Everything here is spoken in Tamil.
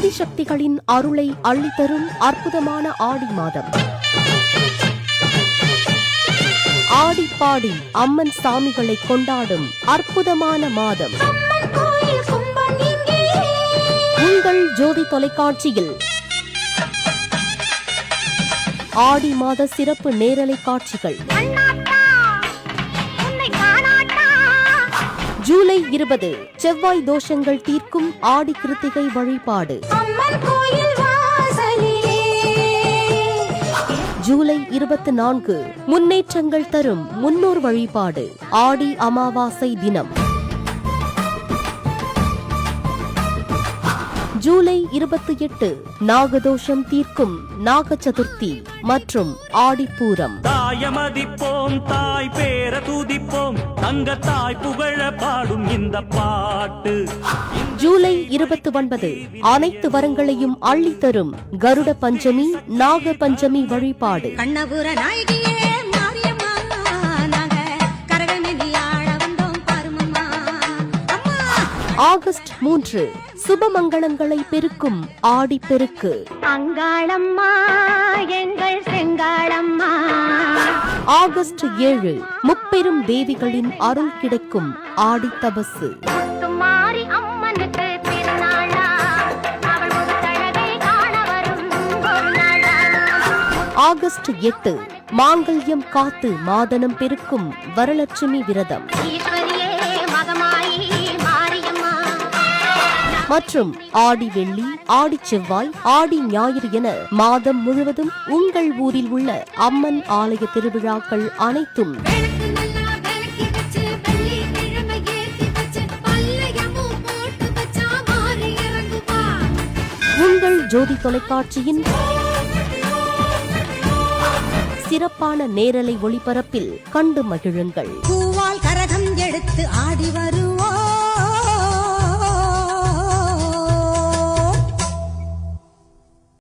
ஆதிசக்திகளின் அருளை அள்ளித்தரும் அற்புதமான ஆடி மாதம். ஆடி பாடி அம்மன் சாமிகளை கொண்டாடும் அற்புதமான மாதம். உங்கள் ஜோதி தொலைக்காட்சியில். ஆடி மாத சிறப்பு நேரலை காட்சிகள். ஜூலை இருபது செவ்வாய் தோஷங்கள் தீர்க்கும் ஆடி கிருத்திகை வழிபாடு. ஜூலை இருபத்தி நான்கு முன்னேற்றங்கள் தரும் முன்னோர் வழிபாடு ஆடி அமாவாசை தினம். ஜூலை இருபத்தி எட்டு நாகதோஷம் தீர்க்கும் நாக சதுர்த்தி மற்றும் ஆடிப்பூரம். தாயமதிப்போம் தாய் பேர துதிப்போம் தங்க தாய் புகழ பாடும் இந்த பாட்டு. ஜூலை இருபத்தி ஒன்பது அனைத்து வரங்களையும் அள்ளித் தரும் கருட பஞ்சமி நாக பஞ்சமி வழிபாடு. கண்ணபுர நாயகியே ஆகஸ்ட் மூன்று சுபமங்களங்களை பெருக்கும் ஆடிப்பெருக்கு. அங்காளம்மா எங்கள் செங்காளம்மா. ஆகஸ்ட் ஏழு முப்பெரும் தேவிகளின் அருள் கிடைக்கும் ஒரு நாளா ஆகஸ்ட் எட்டு மாங்கல்யம் காத்து மாதனம் பெருக்கும் வரலட்சுமி விரதம். மற்றும் ஆடி வெள்ளி ஆடி செவ்வாய் ஆடி ஞாயிறு என மாதம் முழுவதும் உங்கள் ஊரில் உள்ள அம்மன் ஆலய திருவிழாக்கள் அனைத்தும் உங்கள் ஜோதி தொலைக்காட்சியின் சிறப்பான நேரலை ஒளிபரப்பில் கண்டு மகிழுங்கள். பூவால் கரகம் எடுத்து ஆடி வரும்.